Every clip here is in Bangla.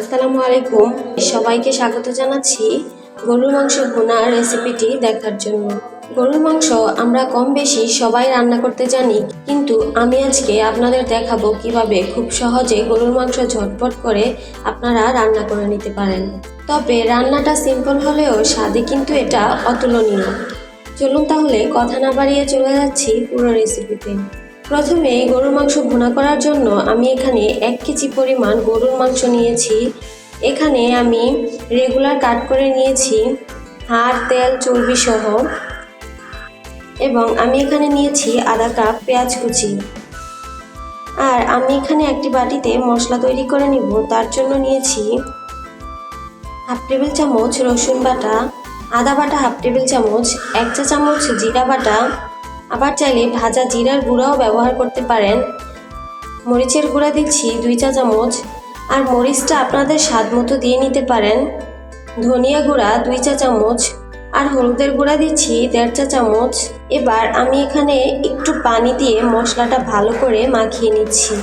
আসসালামু আলাইকুম। সবাইকে স্বাগত জানাচ্ছি গরুর মাংস ভুনা রেসিপিটি দেখার জন্য। গরুর মাংস আমরা কম বেশি সবাই রান্না করতে জানি, কিন্তু আমি আজকে আপনাদের দেখাবো কীভাবে খুব সহজে গরুর মাংস ঝটপট করে আপনারা রান্না করে নিতে পারেন। তবে রান্নাটা সিম্পল হলেও স্বাদে কিন্তু এটা অতুলনীয়। চলুন তাহলে কথা না বাড়িয়ে চলে যাচ্ছি পুরো রেসিপিতে। প্রথমে গরুর মাংস ভুনা করার জন্য আমি এখানে এক কেজি পরিমাণ গরুর মাংস নিয়েছি। এখানে আমি রেগুলার কাট করে নিয়েছি, হাড়, তেল, চর্বি সহ। এবং আমি এখানে নিয়েছি আধা কাপ পেঁয়াজ কুচি। আর আমি এখানে একটি বাটিতে মশলা তৈরি করে নিব। তার জন্য নিয়েছি হাফ টেবিল চামচ রসুন বাটা, আদা বাটা হাফ টেবিল চামচ, এক চা চামচ জিরা বাটা আবার চাইলে ভাজা জিরার গুঁড়াও ব্যবহার করতে পারেন। মরিচের গুঁড়া দিচ্ছি দুই চা চামচ। আর মরিচটা আপনাদের স্বাদ মতো দিয়ে নিতে পারেন। ধনিয়া গুঁড়া দুই চা চামচ। আর হলুদের গুঁড়া দিচ্ছি দেড় চা চামচ। এবার আমি এখানে একটু পানি দিয়ে মশলাটা ভালো করে মাখিয়ে নিচ্ছি।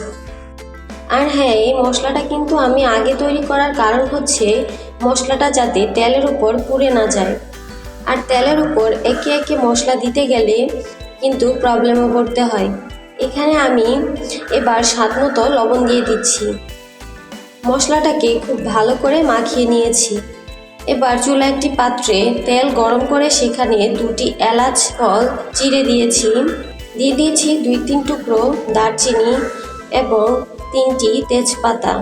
আর হ্যাঁ এই মশলাটা কিন্তু আমি আগে তৈরি করার কারণ হচ্ছে মশলাটা যাতে তেলের উপর পুড়ে না যায়। আর তেলের উপর একে একে মশলা দিতে গেলে কিন্তু প্রবলেমও পড়তে হয়। এখানে আমি এবার স্বাদ মতো লবণ দিয়ে দিচ্ছি। মশলাটাকে খুব ভালো করে মাখিয়ে নিয়েছি। এবার চুলা একটি পাত্রে তেল গরম করে সেখানে দুটি এলাচ ফল চিড়ে দিয়েছি। দিয়ে দিয়েছি দুই তিন টুকরো দারচিনি এবং তিনটি তেজপাতা।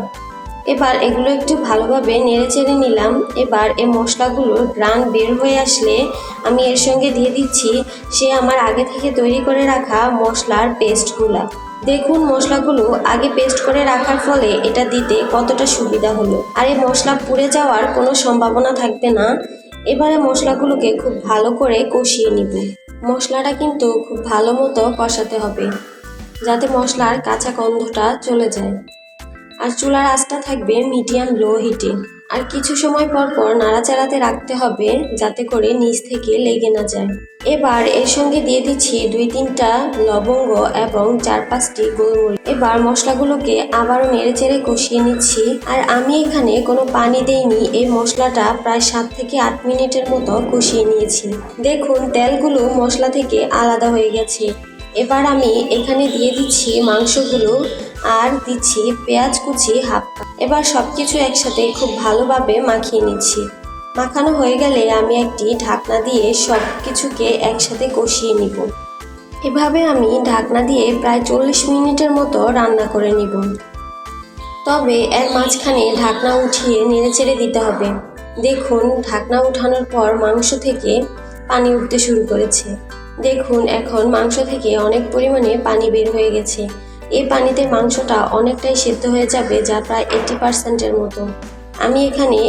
এবার এগুলো একটু ভালোভাবে নেড়ে চেড়ে নিলাম। এবার এই মশলাগুলোর গ্রান বের হয়ে আসলে আমি এর সঙ্গে দিয়ে দিচ্ছি সে আমার আগে থেকে তৈরি করে রাখা মশলার পেস্টগুলা। দেখুন মশলাগুলো আগে পেস্ট করে রাখার ফলে এটা দিতে কতটা সুবিধা হলো। আর এই মশলা পুড়ে যাওয়ার কোনো সম্ভাবনা থাকবে না। এবারে মশলাগুলোকে খুব ভালো করে কষিয়ে নিব। মশলাটা কিন্তু খুব ভালো মতো কষাতে হবে, যাতে মশলার কাঁচা গন্ধটা চলে যায়। আর চুলার আঁচটা থাকবে মিডিয়াম লো হিটে। আর কিছু সময় পর পর নাড়াচাড়াতে রাখতে হবে যাতে করে নিচ থেকে লেগে না যায়। এবার এর সঙ্গে দিয়ে দিচ্ছি দুই তিনটা লবঙ্গ এবং চার পাঁচটি গোলমরিচ। এবার মশলাগুলোকে আবারও নেড়ে চেড়ে কষিয়ে নিচ্ছি। আর আমি এখানে কোনো পানি দেইনি, এই মশলাটা প্রায় সাত থেকে আট মিনিটের মতো কষিয়ে নিয়েছি। দেখুন, তেলগুলো মশলা থেকে আলাদা হয়ে গেছে। এবার আমি এখানে দিয়ে দিচ্ছি মাংসগুলো আর দিচ্ছি পেঁয়াজ কুচি, হাফ কাপ। এবার সব কিছু একসাথে খুব ভালোভাবে মাখিয়ে নিচ্ছি। মাখানো হয়ে গেলে আমি একটি ঢাকনা দিয়ে সব কিছুকে একসাথে কষিয়ে নিব। এভাবে আমি ঢাকনা দিয়ে প্রায় চল্লিশ মিনিটের মতো রান্না করে নিব। তবে এর মাঝখানে ঢাকনা উঠিয়ে নেড়েচেড়ে দিতে হবে। দেখুন, ঢাকনা উঠানোর পর মাংস থেকে পানি উঠতে শুরু করেছে। দেখুন, এখন মাংস থেকে অনেক পরিমাণে পানি বের হয়ে গেছে। এই পানিতে মাংসটা অনেকটাই সেদ্ধ হয়ে যাবে যা প্রায় এইটি পার্সেন্টের মতো। আমি এখানে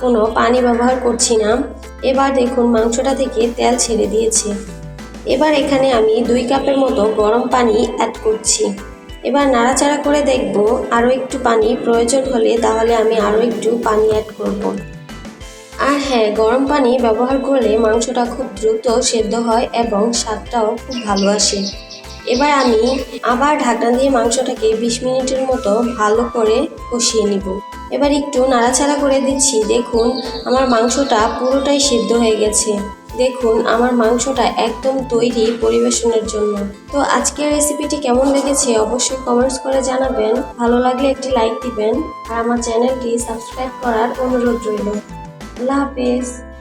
কোনো পানি ব্যবহার করছি না। এবার দেখুন, মাংসটা থেকে তেল ছেড়ে দিয়েছে। এবার এখানে আমি দুই কাপের মতো গরম পানি অ্যাড করছি। এবার নাড়াচাড়া করে দেখব আরও একটু পানি প্রয়োজন হলে, তাহলে আমি আরও একটু পানি অ্যাড করব। আর হ্যাঁ গরম পানি ব্যবহার করলে মাংসটা খুব দ্রুত সেদ্ধ হয় এবং স্বাদটাও খুব ভালো আসে। এবার আমি আবার ঢাকনা দিয়ে মাংসটাকে বিশ মিনিটের মতো ভালো করে কষিয়ে নিব। এবার একটু নাড়াচাড়া করে দিচ্ছি। দেখুন, আমার মাংসটা পুরোটাই সিদ্ধ হয়ে গেছে। দেখুন, আমার মাংসটা একদম তৈরি পরিবেশনের জন্য। তো আজকের রেসিপিটি কেমন লেগেছে অবশ্যই কমেন্টস করে জানাবেন। ভালো লাগলে একটি লাইক দিবেন। আর আমার চ্যানেলটি সাবস্ক্রাইব করার অনুরোধ রইল। আল্লাহ হাফেজ।